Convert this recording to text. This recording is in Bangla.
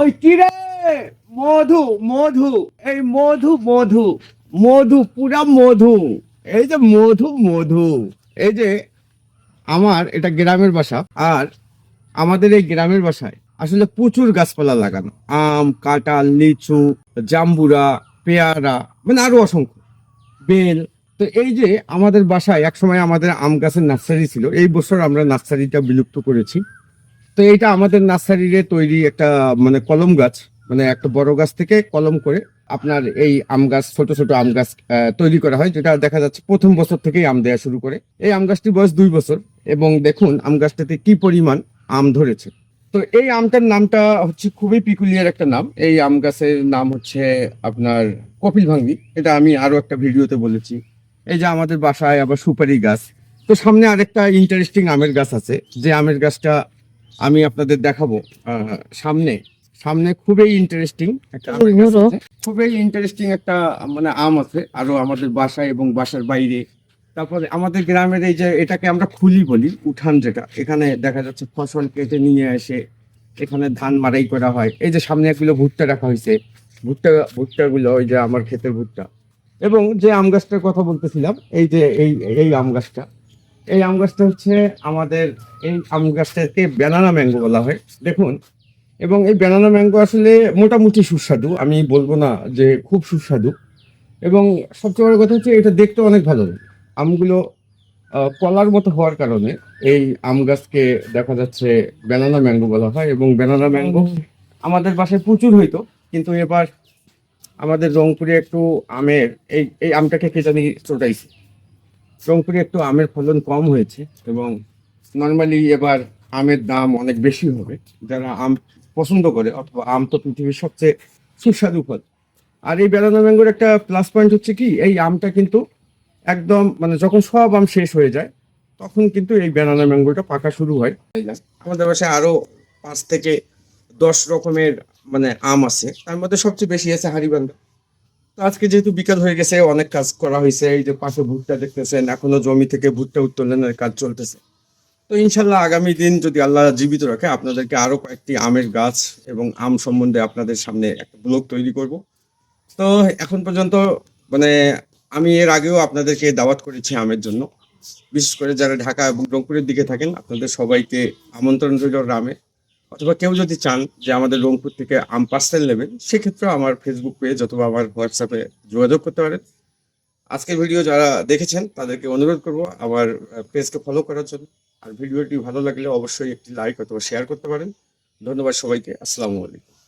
ওই কিরে মধু মধু, এই মধু মধু মধু, পুরা মধু, এই যে মধু মধু, এই যে আমার এটা গ্রামের বাসা আর আমাদের এই গ্রামের বাসায় আসলে প্রচুর গাছপালা লাগানো, আম, কাঁঠাল, লিচু, জাম্বুরা, পেয়ারা মানে আরও অসংখ্য, বেল। তো এই যে আমাদের বাসায় একসময় আমাদের আম গাছের নার্সারি ছিল, এই বছর আমরা নার্সারিটা বিলুপ্ত করেছি। তো এইটা আমাদের নার্সারিরে তৈরি একটা মানে কলম গাছ মানে একটা বড় গাছ থেকে কলম করে আপনার এই আম গাছ, ছোট ছোট আম গাছ তৈরি করা হয়, যেটা দেখা যাচ্ছে প্রথম বছর থেকেই আম দেওয়া শুরু করে। এই আম গাছটির বয়স দুই বছর এবং দেখুন আম গাছটাতে কি পরিমাণ আম ধরেছে। তো এই আমটার নামটা হচ্ছে খুবই পিকুলিয়ার একটা নাম। এই আম গাছের নাম হচ্ছে আপনার কপিল ভাঙ্গি। এটা আমি আরও একটা ভিডিওতে বলেছি। এই যে আমাদের বাসায় আবার সুপারি গাছ। তো সামনে আরেকটা ইন্টারেস্টিং আমের গাছ আছে। যে আমের গাছটা আমি আপনাদের দেখাবো সামনে। সামনে খুবই ইন্টারেস্টিং একটা। খুবই ইন্টারেস্টিং একটা মানে আম আছে আরও আমাদের বাসায় এবং বাসার বাইরে। তারপরে আমাদের গ্রামের এই যে এটাকে আমরা খুলি বলি উঠান যেটা এখানে দেখা যাচ্ছে ফসল কেটে নিয়ে আসে এখানে ধান মারাই করা হয়। এই যে সামনে একগুলো ভুট্টা রাখা হয়েছে। ভুট্টা ভুট্টাগুলো ওই যে আমার ক্ষেতের ভুট্টা। এবং যে আম গাছটার কথা বলতেছিলাম এই যে এই এই আম গাছটা এই আম গাছটা হচ্ছে আমাদের এই আম গাছটাকে ব্যানানা ম্যাঙ্গো বলা হয়, দেখুন। এবং এই ব্যানানা ম্যাঙ্গো আসলে মোটামুটি সুস্বাদু, আমি বলব না যে খুব সুস্বাদু। এবং সবচেয়ে বড় কথা হচ্ছে এটা দেখতে অনেক ভালো। আমগুলো কলার মতো হওয়ার কারণে এই আম গাছকে দেখা যাচ্ছে ব্যানানা ম্যাঙ্গো বলা হয় এবং ব্যানানা ম্যাঙ্গো আমাদের বাসায় প্রচুর হইতো, কিন্তু এবার আমাদের রংপুরে একটু আমের, এই এই আমটাকে কে জানি চোটাইছে রংপুরে একটু আমের ফলন কম হয়েছে এবং নর্মালি এবার আমের দাম অনেক বেশি হবে। যারা আম পছন্দ করে অথবা আম তো পৃথিবীর সবচেয়ে সুস্বাদু ফল। আর এই বেলানা ম্যাঙ্গোর একটা প্লাস পয়েন্ট হচ্ছে কি, এই আমটা কিন্তু একদম মানে যখন সব আম শেষ হয়ে যায়, তখন কিন্তু এই ব্যানানা ম্যাঙ্গোটা পাকা শুরু হয়। আমাদের বাসায় আরও পাঁচ থেকে দশ রকমের মানে আম আছে। তার মধ্যে সবচেয়ে বেশি আছে হাড়িবান্ধা। তো আজকে যেহেতু বিকাল হয়ে গেছে, অনেক কাজ করা হয়েছে, এই যে পাশে ভুট্টা দেখতেছেন, এখনও জমি থেকে ভুট্টা উত্তোলনের কাজ চলতেছে। তো ইনশাল্লাহ আগামী দিন যদি আল্লাহ জীবিত রাখে, আপনাদেরকে আরও কয়েকটি আমের গাছ এবং আম সম্বন্ধে আপনাদের সামনে একটা ব্লগ তৈরি করব। তো এখন পর্যন্ত মানে আমি এর আগেও আপনাদেরকে দাওয়াত করেছি আমের জন্য। বিশেষ করে যারা ঢাকা এবং রংপুরের দিকে থাকেন, আপনাদের সবাইকে আমন্ত্রণ রইল রামে। অথবা কেউ যদি চান যে আমাদের রংপুর থেকে আম পার্সেল নেবেন সেক্ষেত্রে আমার ফেসবুক পেজ অথবা আমার হোয়াটসঅ্যাপে যোগাযোগ করতে পারেন। আজকের ভিডিও যারা দেখেছেন, তাদেরকে অনুরোধ করব আমার পেজকে ফলো করার জন্য। আর ভিডিওটি ভালো লাগলে অবশ্যই একটি লাইক অথবা শেয়ার করতে পারেন। ধন্যবাদ সবাইকে। আসসালামু আলাইকুম।